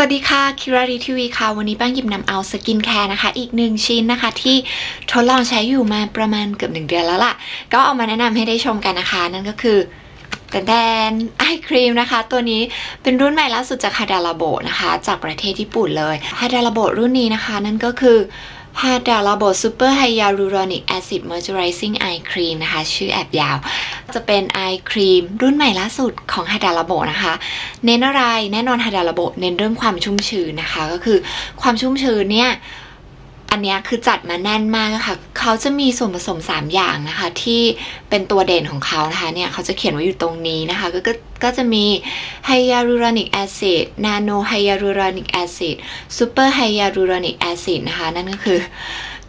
สวัสดีค่ะคิรารีทีวีค่ะ วันนี้แป้งหยิบนำเอาสกินแคร์นะคะ อีกหนึ่งชิ้นนะคะ ที่ทดลองใช้อยู่มาประมาณเกือบหนึ่งเดือนแล้วล่ะ ก็เอามาแนะนำให้ได้ชมกันนะคะ นั่นก็คือแต่แดนไอครีมนะคะ ตัวนี้เป็นรุ่นใหม่ล่าสุดจากฮาดาลาโบนะคะ จากประเทศญี่ปุ่นเลยฮาดาลาโบรุ่นนี้นะคะ นั่นก็คือ ฮาดาลาโบซูเปอร์ไฮยาลูรอนิกแอซิดมอยเจอไรซิ่งไอครีมนะคะ ชื่อแอบยาว จะเป็นไอครีมรุ่นใหม่ล่าสุดของฮาดาลาโบนะคะ เน้นอะไร แน่นอนฮาดาลาโบเน้นเรื่องความชุ่มชื้นนะคะ ก็คือความชุ่มชื้นเนี่ย อันนี้คือจัดมาแน่นมากนะคะเขาจะมีส่วนผสม 3 อย่างนะคะ ที่เป็นตัวเด่นของเขานะคะเนี่ยเขาจะเขียนไว้อยู่ตรงนี้นะคะ ก็ก็ก็จะมีไฮยาลูรอนิกแอซิดนาโนไฮยาลูรอนิกแอซิดซูเปอร์ไฮยาลูรอนิกแอซิดนะคะ นั่นก็คือ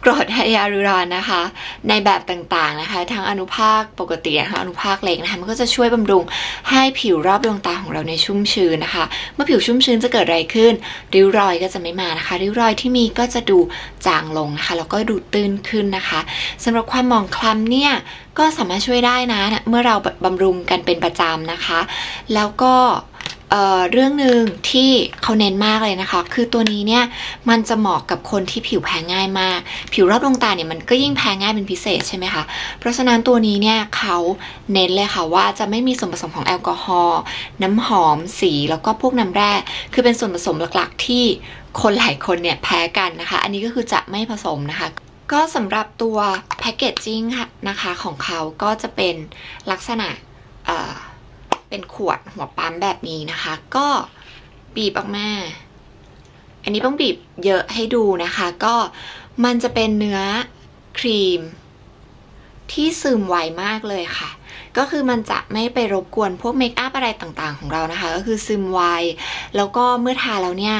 กรดไฮยาลูรอนนะคะ ในแบบต่างๆนะคะ ทั้งอนุภาคปกตินะคะอนุภาคเล็กนะคะมันก็จะช่วยบำรุงให้ผิวรอบดวงตาของเราในชุ่มชื้นนะคะ เมื่อผิวชุ่มชื้นจะเกิดอะไรขึ้น ริ้วรอยก็จะไม่มานะคะ ริ้วรอยที่มีก็จะดูจางลงนะคะแล้วก็ดูตื้นขึ้นนะคะสำหรับความมองคล้ำเนี่ยก็สามารถช่วยได้นะ เมื่อเราบำรุงกันเป็นประจำนะคะ แล้วก็ เเรื่องหนึ่งที่เขาเน้นมากเลยนะคะ คือตัวนี้เนี่ยมันจะเหมาะกับคนที่ผิวแพ้ง่ายมาก ผิวรอบดวงตาเนี่ยมันก็ยิ่งแพ้ง่ายเป็นพิเศษใช่ไหมคะ เพราะฉะนั้นตัวนี้เนี่ยเขาเน้นเลยค่ะว่าจะไม่มีส่วนผสมของแอลกอฮอล์น้ำหอมสีแล้วก็พวกน้ำแร่ คือเป็นส่วนผสมหลักๆ ที่คนหลายคนเนี่ยแพ้กันนะคะ อันนี้ก็คือจะไม่ผสมนะคะก็สำหรับตัวแพคเกจจิ้งนะคะของเขาก็จะเป็นลักษณะ เป็นขวดหัวปั๊มแบบนี้นะคะ ก็บีบออกมา อันนี้ต้องบีบเยอะให้ดูนะคะ ก็มันจะเป็นเนื้อครีม ที่ซึมไวมากเลยค่ะ ก็คือมันจะไม่ไปรบกวนพวกเมคอัพอะไรต่างๆ ของเรานะคะ ก็คือซึมไว แล้วก็เมื่อทาแล้วเนี่ย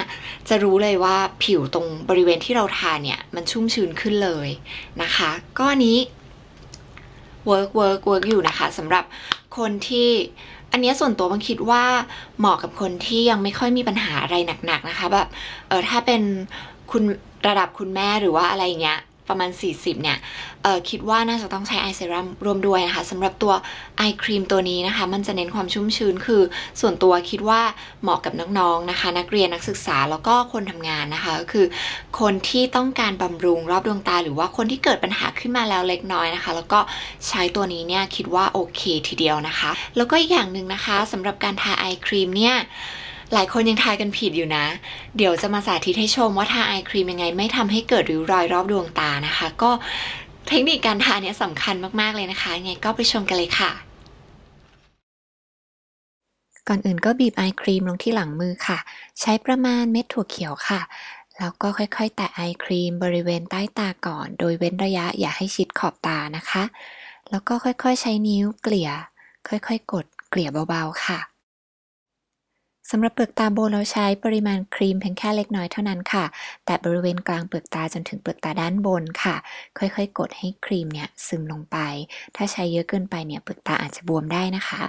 จะรู้เลยว่าผิวตรงบริเวณที่เราทาเนี่ย มันชุ่มชื้นขึ้นเลยนะคะ ก็นี้เวิร์กเวิร์กเวิร์กอยู่นะคะสำหรับคนที่ อันนี้ส่วนตัวบางคิดว่าเหมาะกับคนที่ยังไม่ค่อยมีปัญหาอะไรหนักๆนะคะแบบเออถ้าเป็นคุณระดับคุณแม่หรือว่าอะไรเงี้ย ประมาณ 40 เนี่ยคิดว่าน่าจะต้องใช้ไอเซรั่มรวมด้วยนะคะสำหรับตัวไอครีมตัวนี้นะคะ มันจะเน้นความชุ่มชื้นคือ ส่วนตัวคิดว่าเหมาะกับน้องๆนะคะ นักเรียนนักศึกษาแล้วก็คนทำงานนะคะก็คือ คนที่ต้องการบำรุงรอบดวงตา หรือว่าคนที่เกิดปัญหาขึ้นมาแล้วเล็กน้อยนะคะ แล้วก็ใช้ตัวนี้เนี่ยคิดว่าโอเคทีเดียวนะคะ แล้วก็อีกอย่างหนึ่งนะคะสำหรับการทาไอครีมเนี่ย หลายคนยังทายกันผิดอยู่นะ เดี๋ยวจะมาสาธิตให้ชมว่าทาไอครีมยังไง ไม่ทำให้เกิดริ้วรอยรอบดวงตานะคะ ก็เทคนิคการทาเนี้ยสำคัญมากๆเลยนะคะยังไงก็ไปชมกันเลยค่ะ ก่อนอื่นก็บีบไอครีมลงที่หลังมือค่ะ ใช้ประมาณเม็ดถั่วเขียวค่ะ แล้วก็ค่อยๆ แตะไอครีมบริเวณใต้ตาก่อน โดยเว้นระยะอย่าให้ชิดขอบตานะคะ แล้วก็ค่อยๆ ใช้นิ้วเกลี่ย ค่อยๆ กดเกลี่ยเบาๆค่ะ สำหรับเปลือกตาโบเราใช้ปริมาณครีมเพียงแค่เล็กน้อยเท่านั้นค่ะ แต่บริเวณกลางเปลือกตาจนถึงเปลือกตาด้านบนค่ะ ค่อยๆ กดให้ครีมเนี่ยซึมลงไป ถ้าใช้เยอะเกินไปเนี่ยเปลือกตาอาจจะบวมได้นะคะ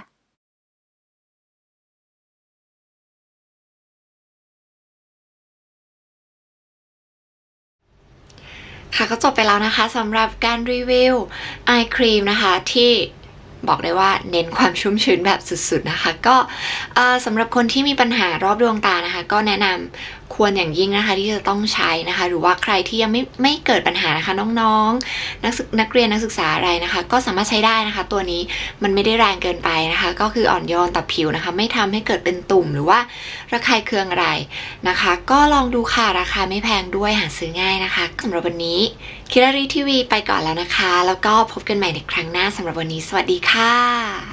ค่ะก็จบไปแล้วนะคะสำหรับการรีวิวไอครีมนะคะที่ บอกได้ว่าเน้นความชุ่มชื้นแบบสุดๆนะคะ ก็สำหรับคนที่มีปัญหารอบดวงตานะคะ ก็แนะนำ ควรอย่างยิ่งนะคะที่จะต้องใช้นะคะ หรือว่าใครที่ยังไม่ไม่เกิดปัญหานะคะน้องๆ นักนักเรียนนักศึกษาอะไรนะคะ ก็สามารถใช้ได้นะคะ ตัวนี้มันไม่ได้แรงเกินไปนะคะ ก็คืออ่อนโยนต่อผิวนะคะ ไม่ทำให้เกิดเป็นตุ่มหรือว่าระคายเคืองอะไรนะคะ ก็ลองดูค่ะราคาไม่แพงด้วยหาซื้อง่ายนะคะสำหรับวันนี้คิรารีทีวีไปก่อนแล้วนะคะ แล้วก็พบกันใหม่ในครั้งหน้าสำหรับวันนี้ สวัสดีค่ะ